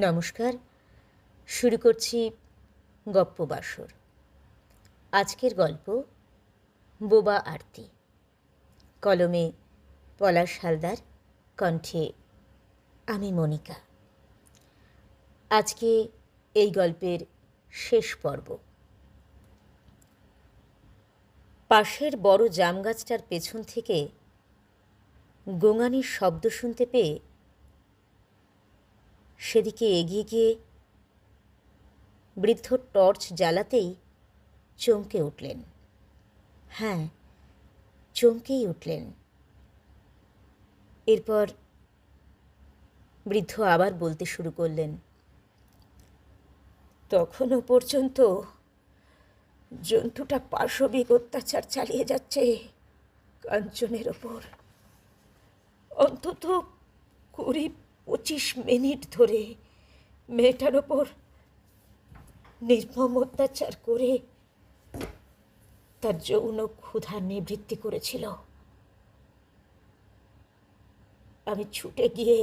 নমস্কার। শুরু করছি গপ্প বাসর। আজকের গল্প, বোবা আরতি। কলমে পলাশ হালদার, কণ্ঠে আমি মনিকা। আজকে এই গল্পের শেষ পর্ব। পাশের বড় জাম গাছটার পেছন থেকে গোঙানির শব্দ শুনতে পেয়ে সেদিকে এগিয়ে গিয়ে বৃদ্ধ টর্চ জ্বালাতেই চমকে উঠলেন। হ্যাঁ চমকেই উঠলেন। এরপর বৃদ্ধ আবার বলতে শুরু করলেন, তখনও পর্যন্ত জন্তুটা পার্শ্ববিক অত্যাচার চালিয়ে যাচ্ছে কাঞ্চনের ওপর। অন্তত কুড়ি পঁচিশ মিনিট ধরে মেয়েটার ওপর নির্মম অত্যাচার করে তার যৌন ক্ষুধা নিবৃত্তি করেছিল। আমি ছুটে গিয়ে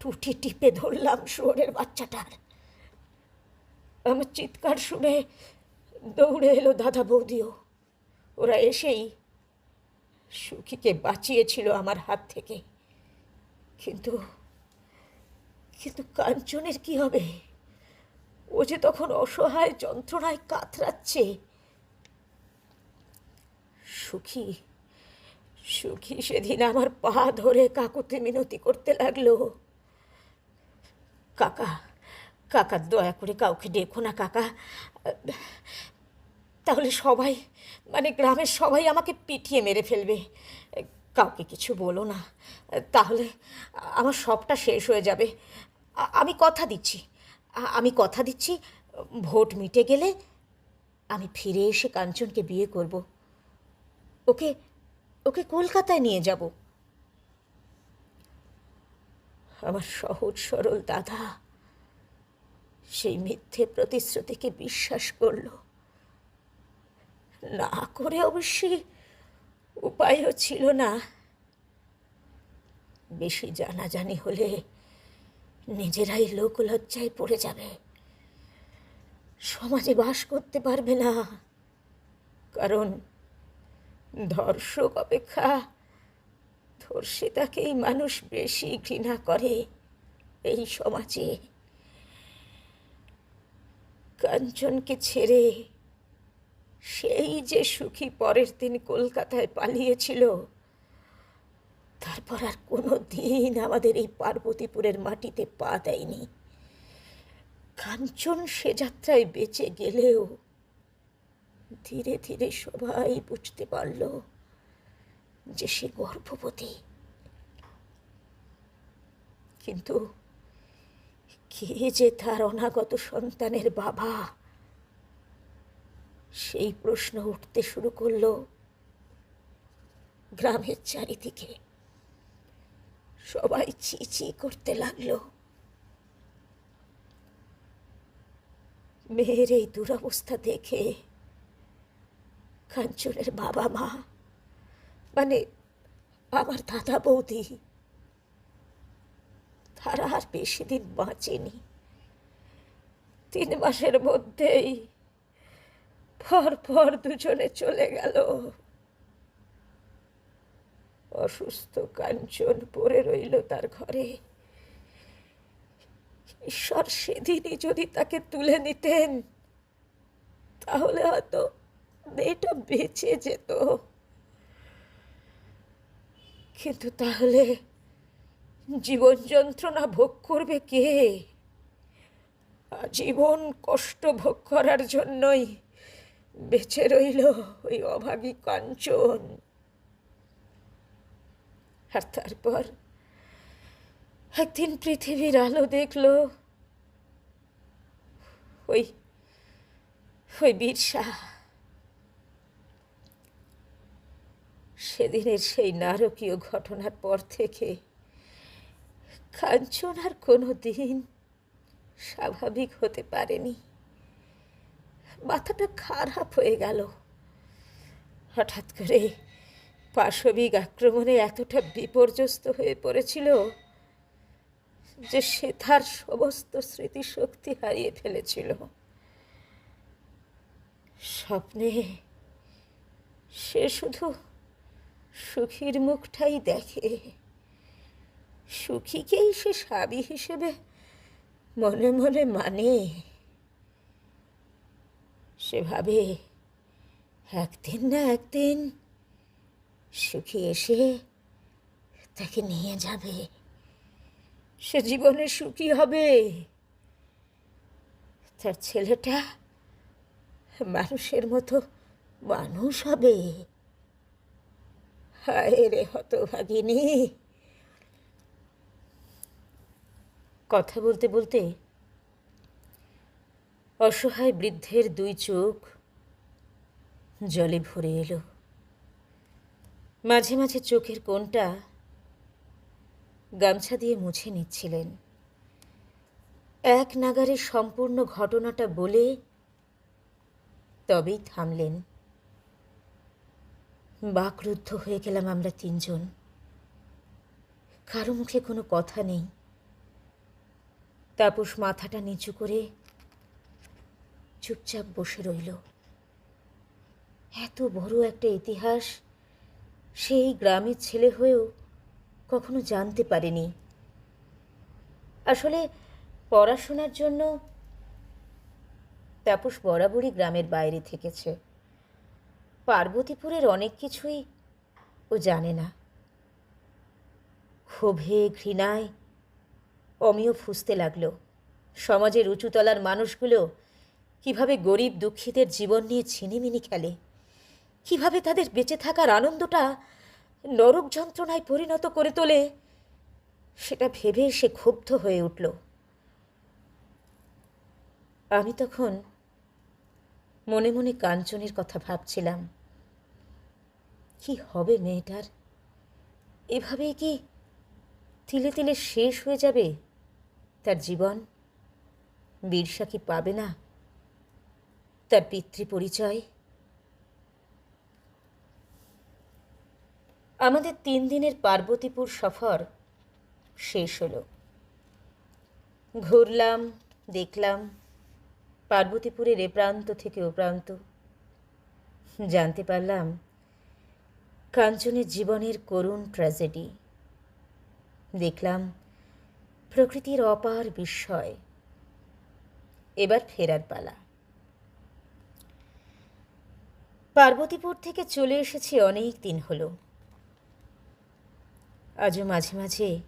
টুটি টিপে ধরলাম শুয়োরের বাচ্চাটার। আমার চিৎকার শুনে দৌড়ে এলো দাদা বৌদিও। ওরা এসেই সুখীকে বাঁচিয়েছিল আমার হাত থেকে। কিন্তু কিন্তু কাঞ্চনের কি হবে? ও যে তখন অসহায় যন্ত্রণায় কাতরাচ্ছে। সুখী সুখী সেদিন আমার পা ধরে কাকুতে মিনতি করতে লাগল। কাকা কাকা দয়া করে কাউকে ডেকো না, কাকা। তাহলে সবাই মানে গ্রামের সবাই আমাকে পিটিয়ে মেরে ফেলবে। কাউকে কিছু বলো না। তাহলে আমার সবটা শেষ হয়ে যাবে। আমি কথা দিচ্ছি। আমি কথা দিচ্ছি। ভোট মিটে গেলে আমি ফিরে এসে কাঞ্চনকে বিয়ে করব। ওকে ওকে কলকাতায় নিয়ে যাব। আমার সহজ সরল দাদা সেই মিথ্যে প্রতিশ্রুতিকে বিশ্বাস করল। না করে অবশ্যই উপায়ও ছিল না। বেশি জানাজানি হলে নিজেরাই লোক লজ্জায় পড়ে যাবে। সমাজে বাস করতে পারবে না। কারণ ধর্ষক অপেক্ষা ধর্ষিতাকেই মানুষ বেশি ঘৃণা করে এই সমাজে। কাঞ্চনকে ছেড়ে সেই যে সুখী পরের দিন কলকাতায় পালিয়েছিল, তারপর আর কোনো দিন আমাদের এই পার্বতীপুরের মাটিতে পা দেয়নি। কাঞ্চন সে যাত্রায় বেঁচে গেলেও ধীরে ধীরে সবাই বুঝতে পারল যে সে গর্ভবতী। কিন্তু কে যে তার অনাগত সন্তানের বাবা সেই প্রশ্ন উঠতে শুরু করল গ্রামের চারিদিকে। সবাই চি চি করতে লাগল। মেয়ের এই দুরবস্থা দেখে কাঞ্চনের বাবা মা মানে আমার দাদা বৌদি, তারা আর বেশি দিন বাঁচেনি। তিন মাসের মধ্যেই পর পর দুজনে চলে গেল। অসুস্থ কাঞ্চন পড়ে রইল তার ঘরে। ঈশ্বর সেদিনই যদি তাকে তুলে নিতেন, তাহলে হয়তো মেয়েটা বেঁচে যেত। কিন্তু তাহলে জীবন যন্ত্রণা ভোগ করবে কে? জীবন কষ্ট ভোগ করার জন্যই বেঁচে রইল ওই অভাগী কাঞ্চন। আর তারপর একদিন পৃথিবীর আলো দেখল ওই ওই বীরসা সেদিনের সেই নারকীয় ঘটনার পর থেকে কাঞ্চন আর কোনো দিন স্বাভাবিক হতে পারেনি। মাথাটা খারাপ হয়ে গেল। হঠাৎ করে পাশবিক আক্রমণে এতটা বিপর্যস্ত হয়ে পড়েছিল যে সে তার সমস্ত স্মৃতিশক্তি হারিয়ে ফেলেছিল। স্বপ্নে সে শুধু সুখীর মুখটাই দেখে। সুখীকেই সে স্বামী হিসেবে মনে মনে মানে। সে ভাবে একদিন না একদিন সুখী এসে তাকে নিয়ে যাবে। সে জীবনে সুখী হবে। তার ছেলেটা মানুষের মতো মানুষ হবে। হায় রে হতভাগিনী। কথা বলতে বলতে অসহায় বৃদ্ধের দুই চোখ জলে ভরে এলো। মাঝে মাঝে চোখের কোণটা গামছা দিয়ে মুছে নিচ্ছিলেন। এক নাগারে সম্পূর্ণ ঘটনাটা বলে তবেই থামলেন। বাকরুদ্ধ হয়ে গেলাম আমরা তিনজন। কারও মুখে কোনো কথা নেই। তাপস মাথাটা নিচু করে চুপচাপ বসে রইল। এত বড় একটা ইতিহাস সেই গ্রামের ছেলে হয়েও কখনো জানতে পারেনি। আসলে পড়াশোনার জন্য তাপস বরাবরই গ্রামের বাইরে থেকেছে। পার্বতীপুরের অনেক কিছুই ও জানে না। ক্ষোভে, ঘৃণায় অমিয় ফুসতে লাগল। সমাজের উঁচুতলার মানুষগুলো কীভাবে গরিব দুঃখীদের জীবন নিয়ে ছিনিমিনি খেলে? কীভাবে তাদের বেঁচে থাকার আনন্দটা নরক যন্ত্রণায় পরিণত করে তোলে? সেটা ভেবে সে ক্ষুব্ধ হয়ে উঠল। আমি তখন মনে মনে কাঞ্চনের কথা ভাবছিলাম। কি হবে মেয়েটার? এভাবেই কি তিলে তিলে শেষ হয়ে যাবে তার জীবন? বীরসা কি পাবে না? তার পিতৃ পরিচয় আমাদের তিন দিনের পার্বতীপুর সফর শেষ হলো। ঘুরলাম, দেখলাম, পার্বতীপুরের এ প্রান্ত থেকে ও প্রান্ত। জানতে পারলাম, কাঞ্চনের জীবনের করুণ ট্র্যাজেডি দেখলাম, প্রকৃতির অপার বিস্ময়। এবার ফেরার পালা। পার্বতীপুর থেকে চলে এসেছি অনেক দিন হলো। আজও মাঝে মাঝে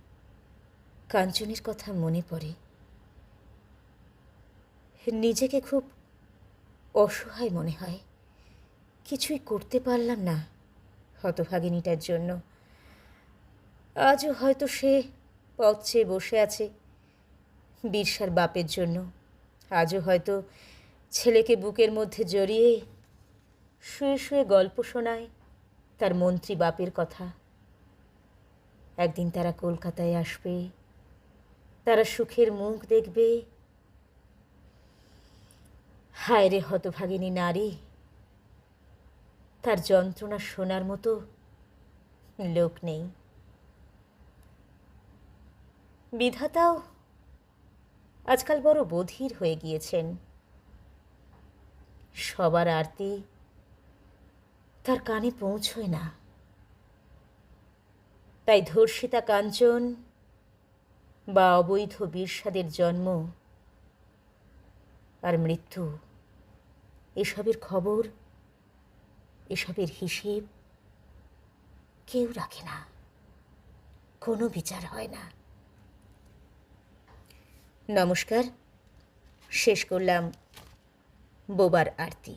কাঞ্চনের কথা মনে পড়ে। নিজেকে খুব অসহায় মনে হয়। কিছুই করতে পারলাম না হতভাগিনীটার জন্য। আজও হয়তো সে পথ চেয়ে বসে আছে বীরসার বাপের জন্য। আজও হয়তো ছেলেকে বুকের মধ্যে জড়িয়ে শুয়ে শুয়ে গল্প শোনায় তার মন্ত্রী বাপের কথা। একদিন তারা কলকাতায় আসবে, তারা সুখের মুখ দেখবে। হায় রে হতভাগিনী নারী, তার যন্ত্রণা শোনার মতো লোক নেই। বিধাতাও আজকাল বড় বধির হয়ে গিয়েছেন। সবার আরতি তার কানে পৌঁছয় না। তাই ধর্ষিতা কাঞ্চন বা অবৈধ বীরসাদের জন্ম আর মৃত্যু এসবের খবর, এসবের হিসেব কেউ রাখে না। কোনো বিচার হয় না। নমস্কার, শেষ করলাম বোবার আরতি।